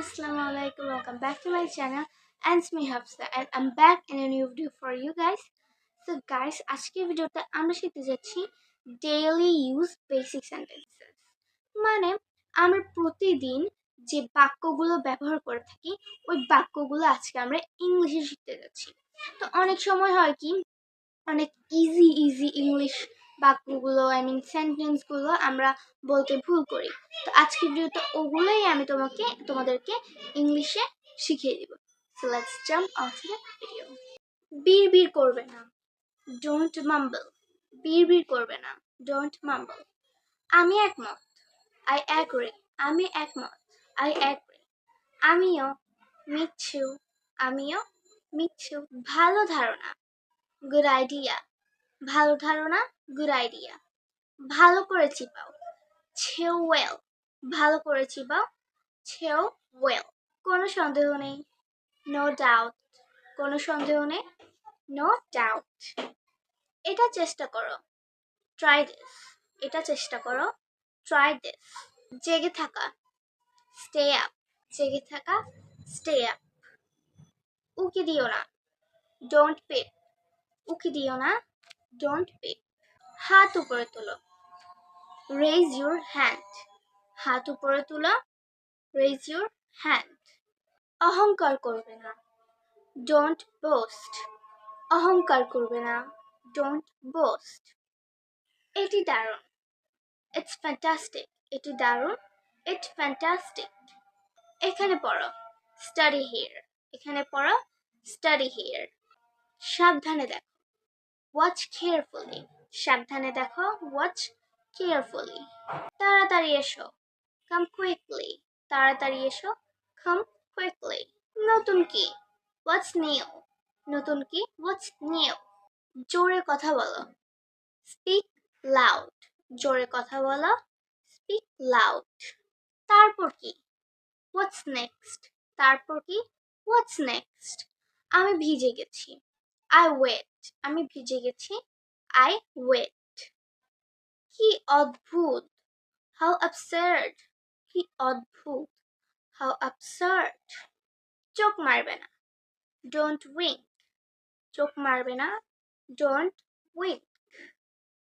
Alaikum. Welcome back to my channel. And it's me Hafsa and I'm back in a new video for you guys. So guys, আজকের ভিডিওতে আমরা শিখতে যাচ্ছি daily use basic sentences মানে আমরা প্রতিদিন যে বাক্যগুলো ব্যবহার করে থাকি ওই বাক্যগুলো আজকে আমরা ইংলিশে শিখতে যাচ্ছি তো অনেক সময় হয় কি অনেক ইজি ইজি ইংলিশ বাক্যগুলো আই মিন সেন্টেন্সগুলো আমরা বলতে ভুল করি। তো আজকের ভিডিওতে ওগুলোই আমি তোমাকে, তোমাদেরকে ইংলিশে শিখিয়ে দিব। So let's jump onto the video বীর বীর করবে না। ডোন্ট মাম্বল বীর বীর করবে না। ডোন্ট মাম্বল আমি একমত। আই অ্যাগ্রি আমি একমত। আই অ্যাগ্রি আমিও মিচ্ছু। আমিও মিচ্ছু। ভালো ধারণা। গুড আইডিয়া ভালো ধারণা গুড আইডিয়া ভালো করে চিপাও ছেও ওয়েল ভালো করে চিপাও ছেও ওয়েল কোনো সন্দেহ নেই। নো ডাউট কোনো সন্দেহ নেই। নো ডাউট এটা চেষ্টা করো। ট্রাই দিস এটা চেষ্টা করো। ট্রাই দিস জেগে থাকা। স্টে আপ জেগে থাকা। স্টে আপ উকি দিও না। ডোন্ট পে উকি দিও না। ডোন্ট পে হাত উপরে তোলো। রেজ ইউর হ্যান্ড হাত উপরে তোলো। রেজ ইউর হ্যান্ড অহংকার করবে না। ডোন্ট বোস্ট অহংকার করবে না। ডোন্ট বোস্ট এটি দারুণ। ইটস ফ্যান্টাস্টিক এটি দারুণ। ইটস ফ্যান্টাস্টিক এখানে পড়ো। স্টাডি হিয়ার এখানে পড়ো। স্টাডি হিয়ার সাবধানে দেখো। ওয়াচ কেয়ারফুলি সাবধানে দেখো ওয়াচ কেয়ারফুলি তাড়াতাড়ি এসো। কাম কুইকলি তাড়াতাড়ি এসো। কাম কুইকলি নতুন কি? হোয়াটস নিউ নতুন কি? হোয়াটস নিউ জোরে কথা বলো। স্পিক লাউড জোরে কথা বলো। স্পিক লাউড তারপর কি? হোয়াটস নেক্সট তারপর কি? হোয়াটস নেক্সট আমি ভিজে গেছি। আই ওয়েট আমি ভিজে গেছি। আই ওয়েট কি অদ্ভুত। হাউ অ্যাবসার্ড কি অদ্ভুত। হাউ অ্যাবসার্ড চোখ মারবে না। ডোন্ট উইঙ্ক চোখ মারবে না। ডোন্ট উইঙ্ক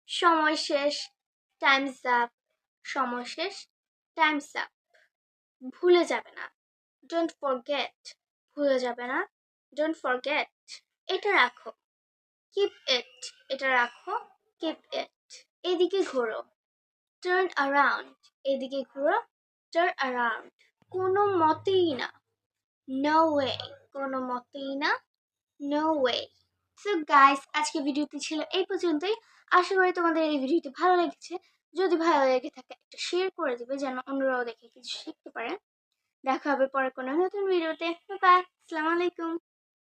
সময় শেষ। টাইমস আপ সময় শেষ। টাইমস আপ ভুলে যাবে না। ডোন্ট ফরগেট ভুলে যাবে না। ডোন্ট ফরগেট এটা রাখো। কিপ ইট এটা রাখো। কিপ ইট এদিকে ঘোরো। টার্ন অ্যারাউন্ড এদিকে ঘোরো। টার্ন অ্যারাউন্ড কোনো মতেই না। নো ওয়ে কোনো মতেই না। নো ওয়ে সো গাইস আজকে ভিডিওটি ছিল এই পর্যন্তই। আশা করি তোমাদের এই ভিডিওটি ভালো লেগেছে। যদি ভালো লেগে থাকে, একটা শেয়ার করে দিবে যেন অন্যরাও দেখে কিছু শিখতে পারে। দেখা হবে পরে কোনো নতুন ভিডিওতে। বাই আসসালামু আলাইকুম